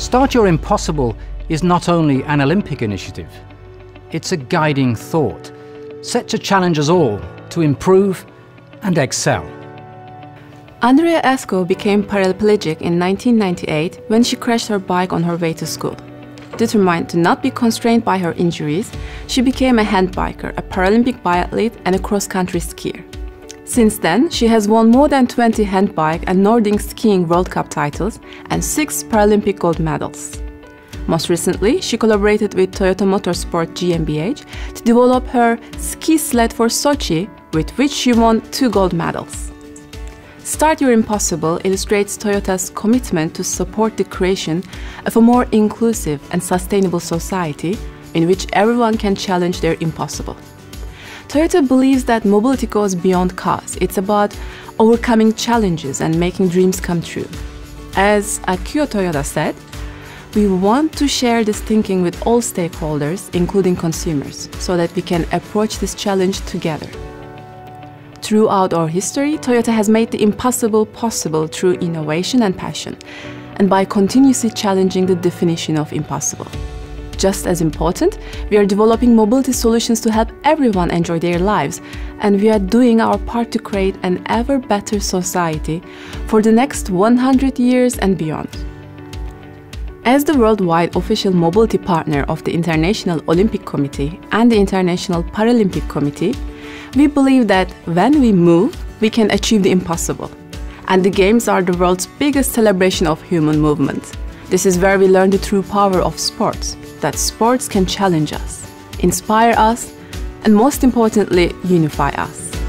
Start Your Impossible is not only an Olympic initiative, it's a guiding thought set to challenge us all to improve and excel. Andrea Esco became paraplegic in 1998 when she crashed her bike on her way to school. Determined to not be constrained by her injuries, she became a handbiker, a Paralympic biathlete, and a cross-country skier. Since then, she has won more than 20 handbike and Nordic skiing World Cup titles and 6 Paralympic gold medals. Most recently, she collaborated with Toyota Motorsport GmbH to develop her ski sled for Sochi, with which she won two gold medals. Start Your Impossible illustrates Toyota's commitment to support the creation of a more inclusive and sustainable society in which everyone can challenge their impossible. Toyota believes that mobility goes beyond cars. It's about overcoming challenges and making dreams come true. As Akio Toyoda said, we want to share this thinking with all stakeholders, including consumers, so that we can approach this challenge together. Throughout our history, Toyota has made the impossible possible through innovation and passion, and by continuously challenging the definition of impossible. Just as important, we are developing mobility solutions to help everyone enjoy their lives, and we are doing our part to create an ever better society for the next 100 years and beyond. As the worldwide official mobility partner of the International Olympic Committee and the International Paralympic Committee, we believe that when we move, we can achieve the impossible. And the Games are the world's biggest celebration of human movement. This is where we learn the true power of sports, that sports can challenge us, inspire us, and most importantly, unify us.